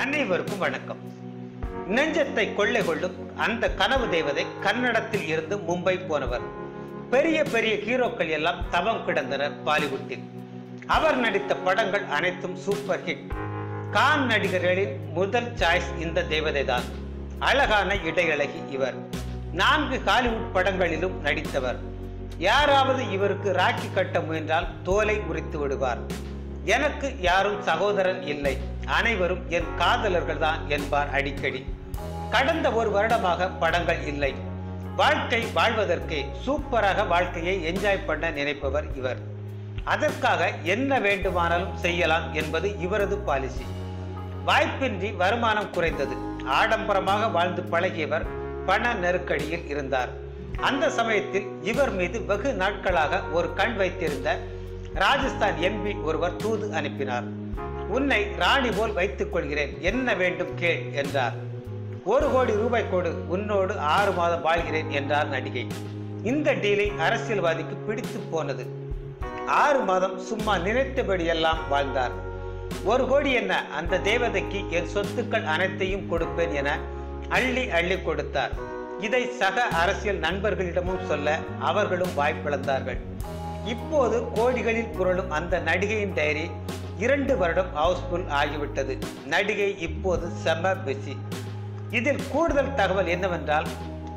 அனைவருக்கும் வணக்கம். நெஞ்சத்தை கொள்ளை கொள்ளும் அந்த கனவு தேவதை கன்னடத்தில் இருந்து மும்பை போனவர். பெரிய பெரிய ஹீரோக்கள் எல்லாம் தவம் கிடந்தனர் பாலிவுட்டில். அவர் நடித்த படங்கள் அனைத்தும் சூப்பர் ஹிட். கான் நடிகர்களின் முதல் சாய்ஸ் இந்த தேவதை தான் அழகான இடையழகி இவர். நான்கு ஹாலிவுட் படங்களிலும் நடித்தவர். யாராவது இவருக்கு ராக்கி கட்ட முயன்றால் தோலை உரித்து விடுவார். எனக்கு யாரும் சகோதரன் இல்லை. அனைவரும் என் காதலர்கள் தான் என்பார் அடிக்கடி. கடந்த ஒரு வருடமாக படங்கள் இல்லை. வாழ்க்கை வாழ்வதற்கே சூப்பராக வாழ்க்கையை என்ஜாய் பண்ண நினைப்பவர் இவர். அதற்காக என்ன வேண்டுமானாலும் செய்யலாம் என்பது இவரது பாலிசி வாய்ப்பின்றி வருமானம் குறைந்தது. ஆடம்பரமாக வாழ்ந்து பழகியவர் பண நெருக்கடியில் இருந்தார். அந்த சமயத்தில் இவர் மீது வெகு நாட்களாக ஒரு கண் வைத்திருந்த ராஜஸ்தான் எம்பி ஒருவர் தூது அனுப்பினார். உன்னை ராணி போல் வைத்துக் கொள்கிறேன். என்ன வேண்டும் கேள் என்றார். ஒரு கோடி ரூபாய் கொடு உன்னோடு ஆறு மாதம் வாழ்கிறேன் என்றார் நடிகை. இந்த டீலை அரசியல்வாதிக்கு பிடித்து போனது. ஆறு மாதம் சும்மா நினைத்தபடியெல்லாம் வாழ்ந்தார். ஒரு கோடி என்ன? அந்த தேவதைக்கு என் சொத்துக்கள் அனைத்தையும் கொடுப்பேன் என அள்ளி அள்ளி கொடுத்தார். இதை சக அரசியல் நண்பர்களிடமும் சொல்ல அவர்களும் வாய்ப்பிழந்தார்கள். இப்போது கோடிகளில் புரளும் அந்த நடிகையின் டைரி இரண்டு வருடம் ஹவுஸ்ஃபுல் ஆகிவிட்டது. நடிகை இப்போது செம பிஸி இதில் கூடுதல் தகவல் என்னவென்றால்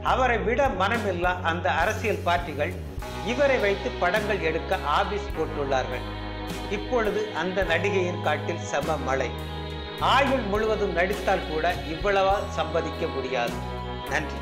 அவரை விட மனமில்லா அந்த அரசியல் பார்ட்டிகள் இவரை வைத்து படங்கள் எடுக்க ஆபீஸ் போட்டுள்ளார்கள். இப்பொழுது அந்த நடிகையின் காட்டில் செம மழை. ஆயுள் முழுவதும் நடித்தால் கூட இவ்வளவா சம்பாதிக்க முடியாது. நன்றி.